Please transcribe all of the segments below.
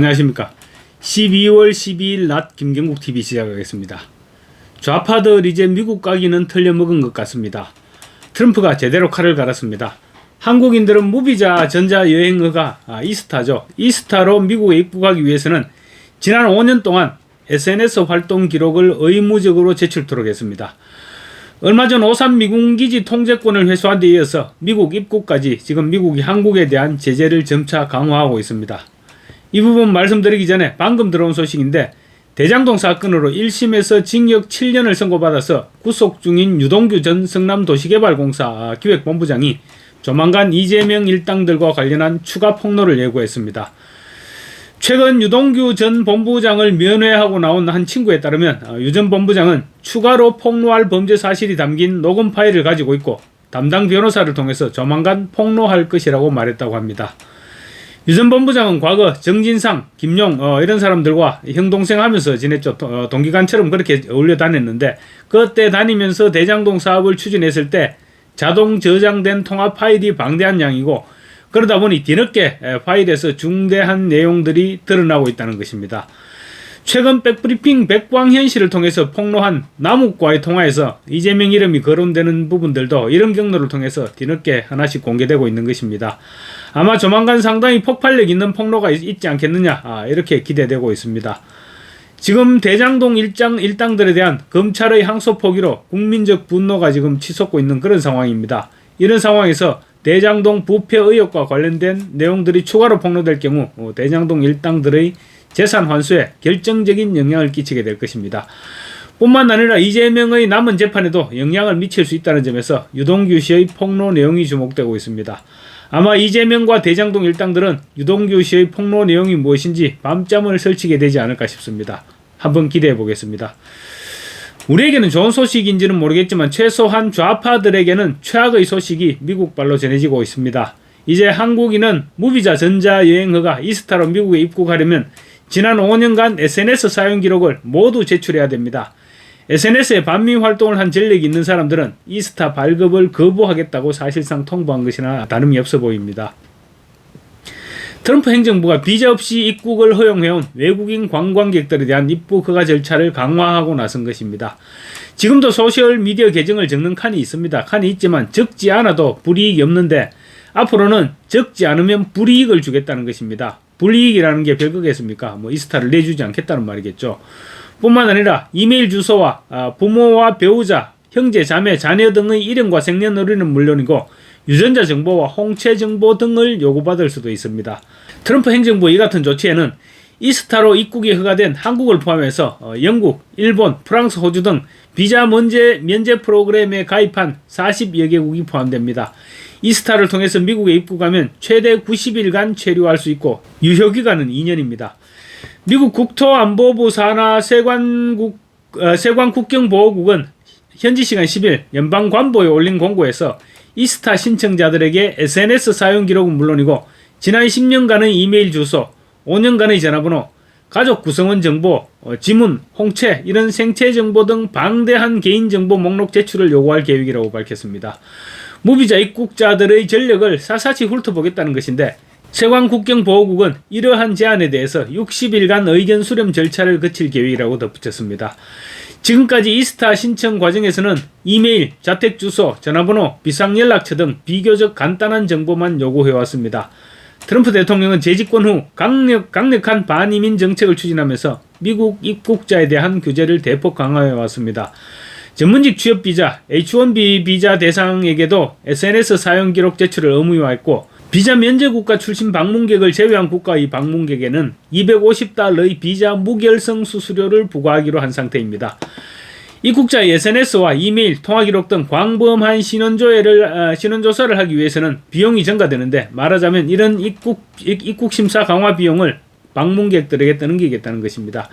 안녕하십니까. 12월 12일 낮 김경국 TV 시작하겠습니다. 좌파들 이제 미국 가기는 틀려먹은 것 같습니다. 트럼프가 제대로 칼을 갈았습니다. 한국인들은 무비자 전자 여행허가 아, 이스타죠. 이스타로 미국에 입국하기 위해서는 지난 5년 동안 SNS 활동 기록을 의무적으로 제출토록 했습니다. 얼마 전 오산 미군기지 통제권을 회수한 데 이어서 미국 입국까지 지금 미국이 한국에 대한 제재를 점차 강화하고 있습니다. 이 부분 말씀드리기 전에 방금 들어온 소식인데 대장동 사건으로 1심에서 징역 7년을 선고받아서 구속 중인 유동규 전 성남도시개발공사 기획본부장이 조만간 이재명 일당들과 관련한 추가 폭로를 예고했습니다. 최근 유동규 전 본부장을 면회하고 나온 한 친구에 따르면 어, 유전 본부장은 추가로 폭로할 범죄 사실이 담긴 녹음 파일을 가지고 있고 담당 변호사를 통해서 조만간 폭로할 것이라고 말했다고 합니다. 유전 본부장은 과거 정진상, 김용 어, 이런 사람들과 형 동생 하면서 지냈죠. 도, 어, 동기간처럼 그렇게 어울려 다녔는데 그때 다니면서 대장동 사업을 추진했을 때 자동 저장된 통화 파일이 방대한 양이고 그러다 보니 뒤늦게 파일에서 중대한 내용들이 드러나고 있다는 것입니다. 최근 백브리핑 백광현 씨를 통해서 폭로한 남욱과의 통화에서 이재명 이름이 거론되는 부분들도 이런 경로를 통해서 뒤늦게 하나씩 공개되고 있는 것입니다. 아마 조만간 상당히 폭발력 있는 폭로가 있, 지 않겠느냐 아, 이렇게 기대되고 있습니다. 지금 대장동 일장 일당들에 대한 검찰의 항소 포기로 국민적 분노가 지금 치솟고 있는 그런 상황입니다. 이런 상황에서 대장동 부패 의혹과 관련된 내용들이 추가로 폭로될 경우 어, 대장동 일당들의 재산 환수에 결정적인 영향을 끼치게 될 것입니다. 뿐만 아니라 이재명의 남은 재판에도 영향을 미칠 수 있다는 점에서 유동규 씨의 폭로 내용이 주목되고 있습니다. 아마 이재명과 대장동 일당들은 유동규 씨의 폭로 내용이 무엇인지 밤잠을 설치게 되지 않을까 싶습니다. 한번 기대해 보겠습니다. 우리에게는 좋은 소식인지는 모르겠지만 최소한 좌파들에게는 최악의 소식이 미국발로 전해지고 있습니다. 이제 한국인은 무비자 전자여행허가 이스타로 미국에 입국하려면 지난 5년간 SNS 사용 기록을 모두 제출해야 됩니다. SNS에 반미 활동을 한 전력이 있는 사람들은 이스타 발급을 거부하겠다고 사실상 통보한 것이나 다름이 없어 보입니다. 트럼프 행정부가 비자 없이 입국을 허용해온 외국인 관광객들에 대한 입국 허가 절차를 강화하고 나선 것입니다. 지금도 소셜 미디어 계정을 적는 칸이 있습니다. 칸이 있지만 적지 않아도 불이익이 없는데 앞으로는 적지 않으면 불이익을 주겠다는 것입니다. 불이익이라는 게 별거겠습니까? 뭐 이스타를 내주지 않겠다는 말이겠죠. 뿐만 아니라 이메일 주소와 아, 부모와 배우자, 형제, 자매, 자녀 등의 이름과 생년월일은 물론이고 유전자 정보와 홍채 정보 등을 요구받을 수도 있습니다. 트럼프 행정부 이 같은 조치에는 이스타로 입국이 허가된 한국을 포함해서 어, 영국, 일본, 프랑스, 호주 등 비자 면제, 면제 프로그램에 가입한 40여 개국이 포함됩니다. 이스타를 통해서 미국에 입국하면 최대 90일간 체류할 수 있고 유효 기간은 2년입니다. 미국 국토안보부 산하 세관국 어, 세관 국경보호국은 현지 시간 10일 연방관보에 올린 공고에서 이스타 신청자들에게 SNS 사용 기록은 물론이고 지난 10년간의 이메일 주소, 5년간의 전화번호, 가족 구성원 정보, 어, 지문, 홍채 이런 생체 정보 등 방대한 개인 정보 목록 제출을 요구할 계획이라고 밝혔습니다. 무비자 입국자들의 전력을 사사치 훑어보겠다는 것인데 세관 국경보호국은 이러한 제안에 대해서 60일간 의견 수렴 절차를 거칠 계획이라고 덧붙였습니다. 지금까지 이스타 신청 과정에서는 이메일, 자택 주소, 전화번호, 비상연락처 등 비교적 간단한 정보만 요구해왔습니다. 트럼프 대통령은 재집권 후 강력, 강력한 반이민 정책을 추진하면서 미국 입국자에 대한 규제를 대폭 강화해 왔습니다. 전문직 취업 비자, H1B 비자 대상에게도 SNS 사용 기록 제출을 의무화했고 비자 면제 국가 출신 방문객을 제외한 국가의 방문객에는 250달러의 비자 무결성 수수료를 부과하기로 한 상태입니다. 입국자의 SNS와 이메일, 통화 기록 등 광범한 신원 조회를 어, 신원 조사를 하기 위해서는 비용이 증가되는데 말하자면 이런 입국 입국 심사 강화 비용을 방문객들에게 떠넘기겠다는 것입니다.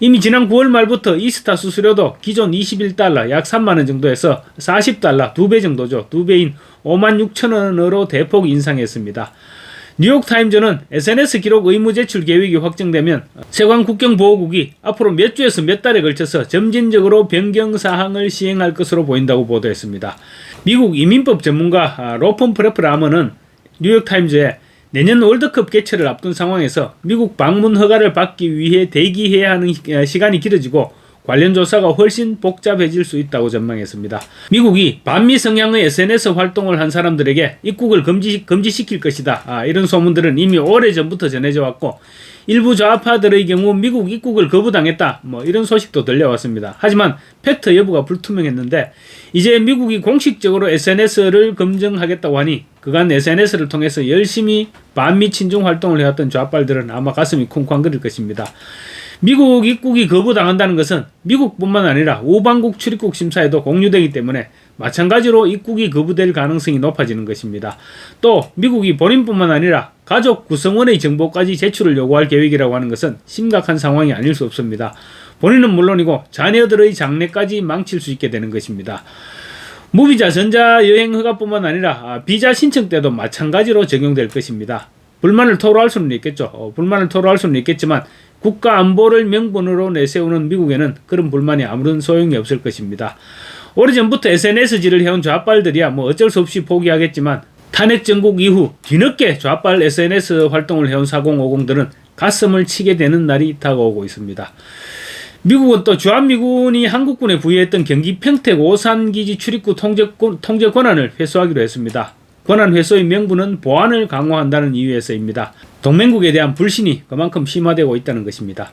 이미 지난 9월 말부터 이스타 수수료도 기존 21달러 약 3만 원 정도에서 40달러 두배 정도죠. 두 배인 5만 6천 원으로 대폭 인상했습니다. 뉴욕타임즈는 SNS 기록 의무 제출 계획이 확정되면 세관 국경보호국이 앞으로 몇 주에서 몇 달에 걸쳐서 점진적으로 변경 사항을 시행할 것으로 보인다고 보도했습니다. 미국 이민법 전문가 로폰 프레프 라머는 뉴욕타임즈에 내년 월드컵 개최를 앞둔 상황에서 미국 방문 허가를 받기 위해 대기해야 하는 시간이 길어지고 관련 조사가 훨씬 복잡해질 수 있다고 전망했습니다. 미국이 반미 성향의 SNS 활동을 한 사람들에게 입국을 금지, 금지시킬 것이다. 아, 이런 소문들은 이미 오래전부터 전해져 왔고 일부 좌파들의 경우 미국 입국을 거부당했다. 뭐 이런 소식도 들려왔습니다. 하지만 팩트 여부가 불투명했는데 이제 미국이 공식적으로 SNS를 검증하겠다고 하니 그간 SNS를 통해서 열심히 반미 친중 활동을 해왔던 좌빨들은 아마 가슴이 쿵쾅거릴 것입니다. 미국 입국이 거부당한다는 것은 미국뿐만 아니라 우방국 출입국 심사에도 공유되기 때문에 마찬가지로 입국이 거부될 가능성이 높아지는 것입니다. 또 미국이 본인뿐만 아니라 가족 구성원의 정보까지 제출을 요구할 계획이라고 하는 것은 심각한 상황이 아닐 수 없습니다. 본인은 물론이고 자녀들의 장래까지 망칠 수 있게 되는 것입니다. 무비자 전자 여행 허가뿐만 아니라 아, 비자 신청 때도 마찬가지로 적용될 것입니다. 불만을 토로할 수는 있겠죠. 어, 불만을 토로할 수는 있겠지만 국가 안보를 명분으로 내세우는 미국에는 그런 불만이 아무런 소용이 없을 것입니다. 오래전부터 SNS질을 해온 좌빨들이야 뭐 어쩔 수 없이 포기하겠지만 탄핵 정국 이후 뒤늦게 좌빨 SNS 활동을 해온 4050들은 가슴을 치게 되는 날이 다가오고 있습니다. 미국은 또 주한미군이 한국군에 부여했던 경기 평택 오산기지 출입구 통제, 통제 권한을 회수하기로 했습니다. 권한 회수의 명분은 보안을 강화한다는 이유에서입니다. 동맹국에 대한 불신이 그만큼 심화되고 있다는 것입니다.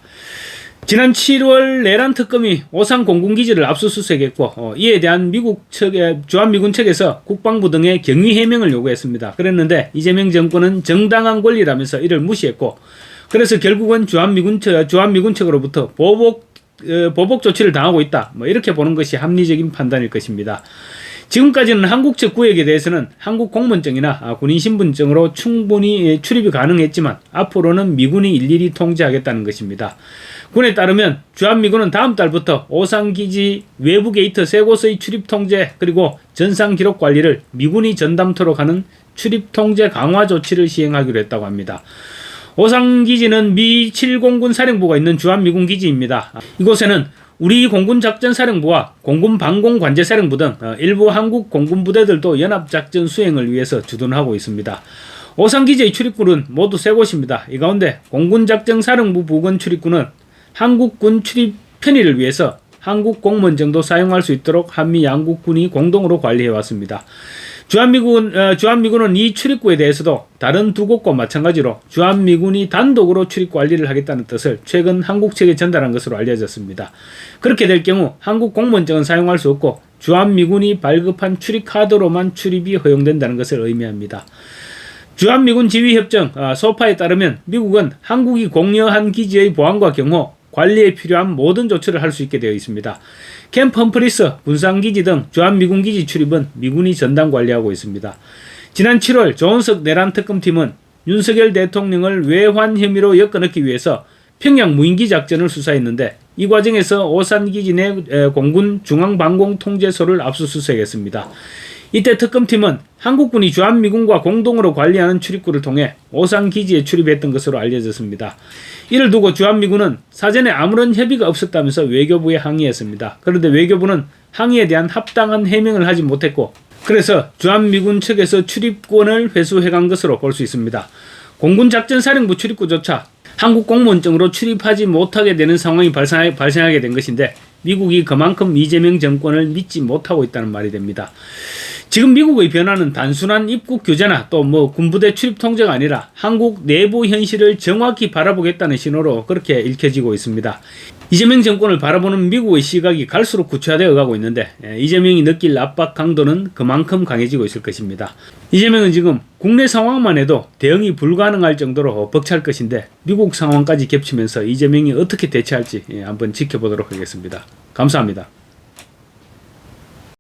지난 7월 내란 특검이 오산 공군기지를 압수수색했고 어, 이에 대한 미국 측의 주한미군 측에서 국방부 등의 경위 해명을 요구했습니다. 그랬는데 이재명 정권은 정당한 권리라면서 이를 무시했고 그래서 결국은 주한미군 측 주한미군 측으로부터 보복 어, 보복 조치를 당하고 있다. 뭐 이렇게 보는 것이 합리적인 판단일 것입니다. 지금까지는 한국 측 구역에 대해서는 한국 공무원증이나 아, 군인 신분증으로 충분히 예, 출입이 가능했지만 앞으로는 미군이 일일이 통제하겠다는 것입니다. 군에 따르면 주한미군은 다음 달부터 오산기지 외부 게이트 세 곳의 출입 통제 그리고 전상 기록 관리를 미군이 전담토록 하는 출입 통제 강화 조치를 시행하기로 했다고 합니다. 오산기지는 미 7공군 사령부가 있는 주한미군 기지입니다. 이곳에는 우리 공군작전사령부와 공군방공관제사령부 등 어, 일부 한국 공군부대들도 연합작전 수행을 위해서 주둔하고 있습니다. 오산기지의 출입구는 모두 세 곳입니다. 이 가운데 공군작전사령부 부근 출입구는 한국군 출입 편의를 위해서 한국 공무원정도 사용할 수 있도록 한미 양국군이 공동으로 관리해 왔습니다. 주한미군 어, 주한미군은 이 출입구에 대해서도 다른 두 곳과 마찬가지로 주한미군이 단독으로 출입 관리를 하겠다는 뜻을 최근 한국 측에 전달한 것으로 알려졌습니다. 그렇게 될 경우 한국 공무원증은 사용할 수 없고 주한미군이 발급한 출입 카드로만 출입이 허용된다는 것을 의미합니다. 주한미군 지휘협정 아, 소파에 따르면 미국은 한국이 공여한 기지의 보안과 경호, 관리에 필요한 모든 조치를 할 수 있게 되어 있습니다. 캠프 험프리스, 군산기지 등 주한미군 기지 출입은 미군이 전담 관리하고 있습니다. 지난 7월 조은석 내란 특검팀은 윤석열 대통령을 외환 혐의로 엮어넣기 위해서 평양 무인기 작전을 수사했는데 이 과정에서 오산기지 내 에, 공군 중앙방공통제소를 압수수색했습니다. 이때 특검팀은 한국군이 주한미군과 공동으로 관리하는 출입구를 통해 오산 기지에 출입했던 것으로 알려졌습니다. 이를 두고 주한미군은 사전에 아무런 협의가 없었다면서 외교부에 항의했습니다. 그런데 외교부는 항의에 대한 합당한 해명을 하지 못했고 그래서 주한미군 측에서 출입권을 회수해간 것으로 볼 수 있습니다. 공군작전사령부 출입구조차 한국 공무원증으로 출입하지 못하게 되는 상황이 발생하, 발생하게 된 것인데 미국이 그만큼 이재명 정권을 믿지 못하고 있다는 말이 됩니다. 지금 미국의 변화는 단순한 입국 규제나 또 뭐 군부대 출입 통제가 아니라 한국 내부 현실을 정확히 바라보겠다는 신호로 그렇게 읽혀지고 있습니다. 이재명 정권을 바라보는 미국의 시각이 갈수록 구체화되어 가고 있는데 예, 이재명이 느낄 압박 강도는 그만큼 강해지고 있을 것입니다. 이재명은 지금 국내 상황만 해도 대응이 불가능할 정도로 벅찰 것인데 미국 상황까지 겹치면서 이재명이 어떻게 대처할지 예, 한번 지켜보도록 하겠습니다. 감사합니다.